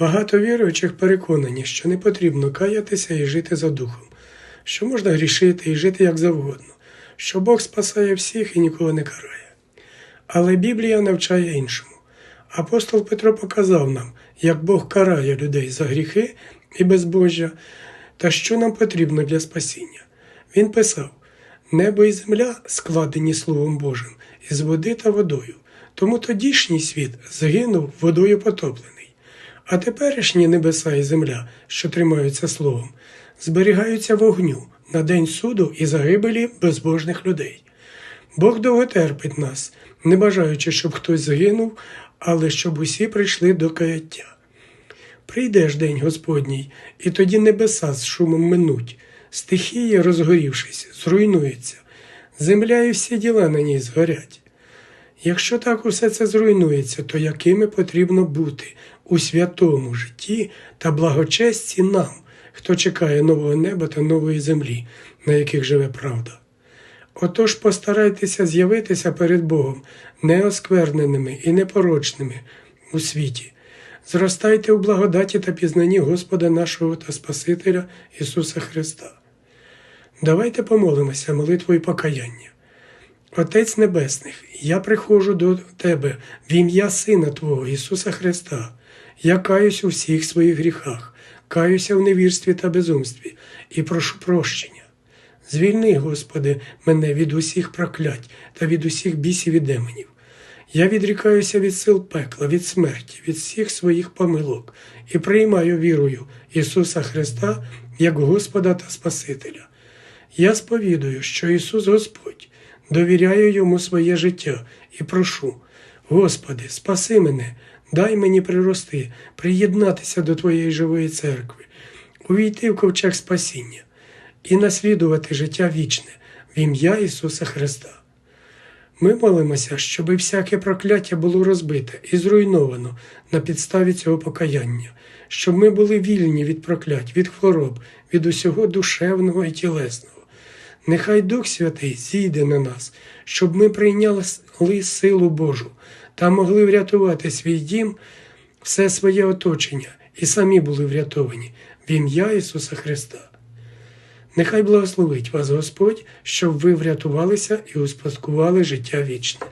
Багато віруючих переконані, що не потрібно каятися і жити за духом, що можна грішити і жити як завгодно, що Бог спасає всіх і нікого не карає. Але Біблія навчає іншому. Апостол Петро показав нам, як Бог карає людей за гріхи і безбожжя, та що нам потрібно для спасіння. Він писав: Небо і земля складені Словом Божим із води та водою, тому тодішній світ загинув водою потоплений. А теперішні небеса і земля, що тримаються словом, зберігаються вогню на день суду і загибелі безбожних людей. Бог довго терпить нас, не бажаючи, щоб хтось загинув, але щоб усі прийшли до каяття. Прийде ж день Господній, і тоді небеса з шумом минуть, стихії, розгорівшись, зруйнуються, земля і всі діла на ній згорять. Якщо так усе це зруйнується, то якими потрібно бути у святому житті та благочесті нам, хто чекає нового неба та нової землі, на яких живе правда? Отож постарайтеся з'явитися перед Богом неоскверненими і непорочними у світі. Зростайте у благодаті та пізнанні Господа нашого та Спасителя Ісуса Христа. Давайте помолимося молитвою покаяння. Отець Небесних, я приходжу до Тебе в ім'я Сина Твого Ісуса Христа. Я каюсь у всіх своїх гріхах, каюся в невірстві та безумстві і прошу прощення. Звільни, Господи, мене від усіх проклять та від усіх бісів і демонів. Я відрікаюся від сил пекла, від смерті, від всіх своїх помилок і приймаю вірою Ісуса Христа як Господа та Спасителя. Я сповідую, що Ісус Господь, довіряю Йому своє життя і прошу, Господи, спаси мене, дай мені прирости, приєднатися до Твоєї живої церкви, увійти в ковчег спасіння і наслідувати життя вічне в ім'я Ісуса Христа. Ми молимося, щоб всяке прокляття було розбите і зруйновано на підставі цього покаяння, щоб ми були вільні від проклять, від хвороб, від усього душевного і тілесного. Нехай Дух Святий зійде на нас, щоб ми прийняли силу Божу та могли врятувати свій дім, все своє оточення і самі були врятовані в ім'я Ісуса Христа. Нехай благословить вас Господь, щоб ви врятувалися і успадкували життя вічне.